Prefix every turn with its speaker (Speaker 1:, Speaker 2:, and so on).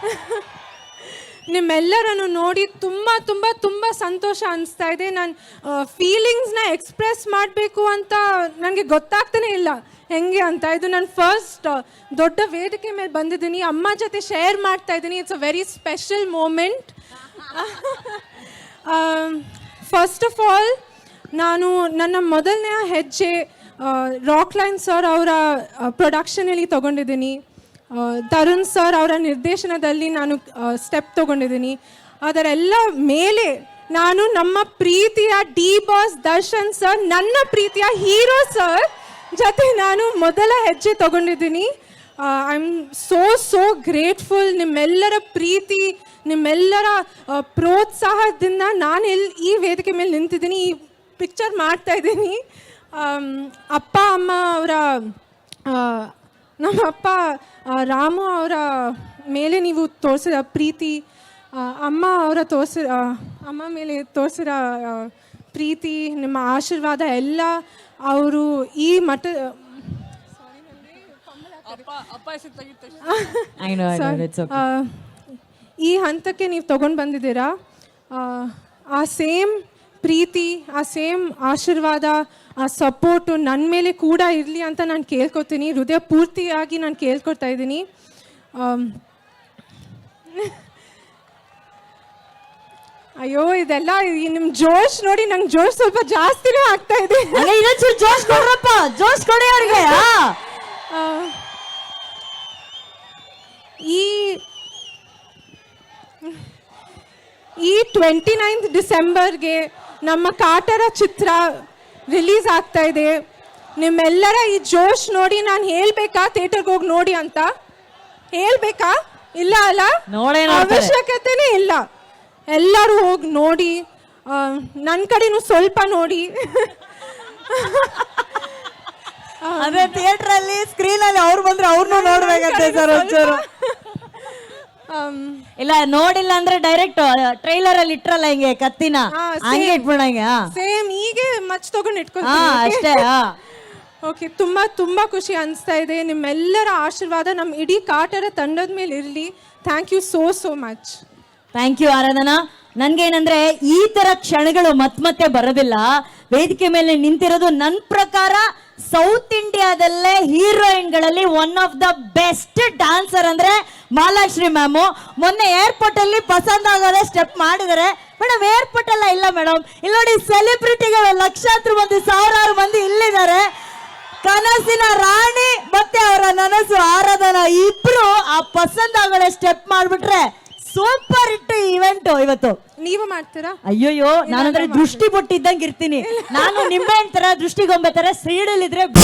Speaker 1: ನಿಮ್ಮೆಲ್ಲರನ್ನು ನೋಡಿ ತುಂಬ ತುಂಬ ತುಂಬ ಸಂತೋಷ ಅನಿಸ್ತಾ ಇದೆ. ನಾನು ಫೀಲಿಂಗ್ಸ್ನ ಎಕ್ಸ್ಪ್ರೆಸ್ ಮಾಡಬೇಕು ಅಂತ ನನಗೆ ಗೊತ್ತಾಗ್ತಾನೆ ಇಲ್ಲ. ಹೆಂಗೆ ಅಂತ. ಇದು ನಾನು ಫಸ್ಟ್ ದೊಡ್ಡ ವೇದಿಕೆ ಮೇಲೆ ಬಂದಿದ್ದೀನಿ. ಅಮ್ಮ ಜೊತೆ ಶೇರ್ ಮಾಡ್ತಾ ಇದ್ದೀನಿ. It's a very special moment first of all ನಾನು ನನ್ನ ಮೊದಲನೇ ಹೆಜ್ಜೆ ರಾಕ್ ಲೈನ್ ಸರ್ ಅವರ ಪ್ರೊಡಕ್ಷನಲ್ಲಿ ತೊಗೊಂಡಿದ್ದೀನಿ. ತರುಣ್ ಸರ್ ಅವರ ನಿರ್ದೇಶನದಲ್ಲಿ ನಾನು ಸ್ಟೆಪ್ ತಗೊಂಡಿದ್ದೀನಿ. ಅದರೆಲ್ಲ ಮೇಲೆ ನಾನು ನಮ್ಮ ಪ್ರೀತಿಯ ಡಿ ಬಾಸ್ ದರ್ಶನ್ ಸರ್, ನನ್ನ ಪ್ರೀತಿಯ ಹೀರೋ ಸರ್ ಜೊತೆ ನಾನು ಮೊದಲ ಹೆಜ್ಜೆ ತಗೊಂಡಿದ್ದೀನಿ. I am so so grateful ನಿಮ್ಮೆಲ್ಲರ ಪ್ರೀತಿ, ನಿಮ್ಮೆಲ್ಲರ ಪ್ರೋತ್ಸಾಹದಿಂದ ನಾನು ಎಲ್ಲಿ ಈ ವೇದಿಕೆ ಮೇಲೆ ನಿಂತಿದ್ದೀನಿ, ಈ ಪಿಕ್ಚರ್ ಮಾಡ್ತಾ ಇದ್ದೀನಿ. ಅಪ್ಪ, ಅಮ್ಮ ಅವರ ನಮ್ಮ ಅಪ್ಪ ಆ, ರಾಮು ಅವರ ಮೇಲೆ ನೀವು ತೋರಿಸಿದ ಪ್ರೀತಿ ಅಮ್ಮ ಅವರ ತೋರಿಸಿ ಅಮ್ಮ ಮೇಲೆ ತೋರಿಸಿದ ಪ್ರೀತಿ ನಿಮ್ಮ ಆಶೀರ್ವಾದ ಎಲ್ಲ ಅವರು ಈ ಮಠ ಈ ಹಂತಕ್ಕೆ ನೀವು ತಗೊಂಡು ಬಂದಿದ್ದೀರಾ? ಆ, ಆ ಸೇಮ್ ಪ್ರೀತಿ ಆ ಸೇಮ್ ಆಶೀರ್ವಾದ ಆ ಸಪೋರ್ಟು ನನ್ನ ಮೇಲೆ ಕೂಡ ಇರಲಿ ಅಂತ ನಾನು ಕೇಳ್ಕೊತೀನಿ. ಹೃದಯ ಪೂರ್ತಿಯಾಗಿ ನಾನು ಕೇಳ್ಕೊತಾ ಇದ್ದೀನಿ. ಅಯ್ಯೋ ಇದೆಲ್ಲ ನಿಮ್ ನಿಮ್ಮ ಜೋಶ್ ನೋಡಿ ನಂಗೆ ಜೋಶ್ ಸ್ವಲ್ಪ ಜಾಸ್ತಿನೇ ಆಗ್ತಾ ಇದೆ.
Speaker 2: ಜೋಶ್ ಕೊಡ್ರಪ್ಪ. ಜೋಶ್ ಕೊಡಿ ಅವ್ರಿಗೆ.
Speaker 1: ಈ ಈ ಟ್ವೆಂಟಿ ನೈನ್ತ್ ಡಿಸೆಂಬರ್ಗೆ ನಮ್ಮ ಕಾಟರ ಚಿತ್ರ ರಿಲೀಸ್ ಆಗ್ತಾ ಇದೆ. ನಿಮ್ಮೆಲ್ಲರ ಈ ಜೋಶ್ ನೋಡಿ ನಾನು ಹೇಳ್ಬೇಕಾ? ಥಿಯೇಟರ್ಗೆ ಹೋಗಿ ನೋಡಿ ಅಂತ? ಹೇಳ್ಬೇಕಾ? ಇಲ್ಲ ಅಲ್ಲ?
Speaker 2: ನೋಡೇ
Speaker 1: ಅವಶ್ಯಕತೆನೇ ಇಲ್ಲ. ಎಲ್ಲರೂ ಹೋಗಿ ನೋಡಿ ನನ್ನ ಕಡೆನೂ ಸ್ವಲ್ಪ ನೋಡಿ.
Speaker 2: ಅದೇ ಥಿಯೇಟರ್ ಅಲ್ಲಿ ಸ್ಕ್ರೀನ್ ಅಲ್ಲಿ ಅವ್ರು ಬಂದ್ರೆ ಅವ್ರನ್ನೂ ನೋಡ್ಬೇಕಂತೆ ಸರ್ ಒಂಚೂರು. ಇಲ್ಲ ನೋಡಿಲ್ಲ ಅಂದ್ರೆ ಡೈರೆಕ್ಟ್ ಟ್ರೈಲರ್ ಅಲ್ಲಿ ಇಟ್ರಲ್ಲ ಹಿಂಗೆ ಕತ್ತಿನ?
Speaker 1: ಹಾ,
Speaker 2: ಹಂಗೆ ಹಾ.
Speaker 1: ಸೇಮ್ ಹೀಗೆ ಮಚ್ ತಗೊಂಡು
Speaker 2: ಹಾ
Speaker 1: ಇಟ್ಕೊಂತೀನಿ
Speaker 2: ಅಷ್ಟೇ ಹಾ.
Speaker 1: ಓಕೆ ತುಂಬಾ ತುಂಬಾ ಖುಷಿ ಅನಿಸ್ತಾ ಇದೆ. ನಿಮ್ಮೆಲ್ಲರ ಆಶೀರ್ವಾದ ನಮ್ಮ ಇಡೀ ಕಾಟರ ತಂಡದ ಮೇಲೆ ಇರಲಿ. Thank you so so much
Speaker 2: thank you Aradhana. ನನ್ಗೇನಂದ್ರೆ ಈ ತರ ಕ್ಷಣಗಳು ಮತ್ ಮತ್ತೆ ಬರೋದಿಲ್ಲ. ವೇದಿಕೆ ಮೇಲೆ ನಿಂತಿರೋದು ನನ್ ಪ್ರಕಾರ ಸೌತ್ ಇಂಡಿಯಾದಲ್ಲೇ ಹೀರೋಯಿನ್ಗಳಲ್ಲಿ one of the best dancer ಅಂದ್ರೆ ಮಾಲಾಶ್ರೀ ಮ್ಯಾಮು ಮೊನ್ನೆ ಏರ್ಪೋರ್ಟ್ ಅಲ್ಲಿ ಪಸಂದ್ ಆಗೋದೇ ಸ್ಟೆಪ್ ಮಾಡಿದರೆ ಮೇಡಮ್ ಏರ್ಪೋರ್ಟ್ ಎಲ್ಲ ಇಲ್ಲ ಮೇಡಮ್ ಇಲ್ಲಿ ನೋಡಿ ಸೆಲೆಬ್ರಿಟಿಗಳು ಲಕ್ಷಾಂತರ ಮಂದಿ, ಸಾವಿರಾರು ಮಂದಿ ಇಲ್ಲಿದ್ದಾರೆ. ಕನಸಿನ ರಾಣಿ ಮತ್ತೆ ಅವರ ನನಸು, ಆರಾಧನಾ ಇಬ್ರು ಆ ಪಸಂದ್ ಆಗೋದೇ ಸ್ಟೆಪ್ ಮಾಡ್ಬಿಟ್ರೆ ಸೂಪರ್ ಇಟ್ಟು ಇವೆಂಟ್ ಇವತ್ತು.
Speaker 1: ನೀವು ಮಾಡ್ತೀರಾ?
Speaker 2: ಅಯ್ಯೋಯ್ಯೋ ನಾನಂದ್ರೆ ದೃಷ್ಟಿ ಬೊಟ್ಟಿದ್ದಂಗೆ ಇರ್ತೀನಿ. ನಾನು ನಿಂಬೆ ತರ ದೃಷ್ಟಿಗೊಂಬೆ ತರ ಸೀಡಲ್ಲಿದ್ರೆ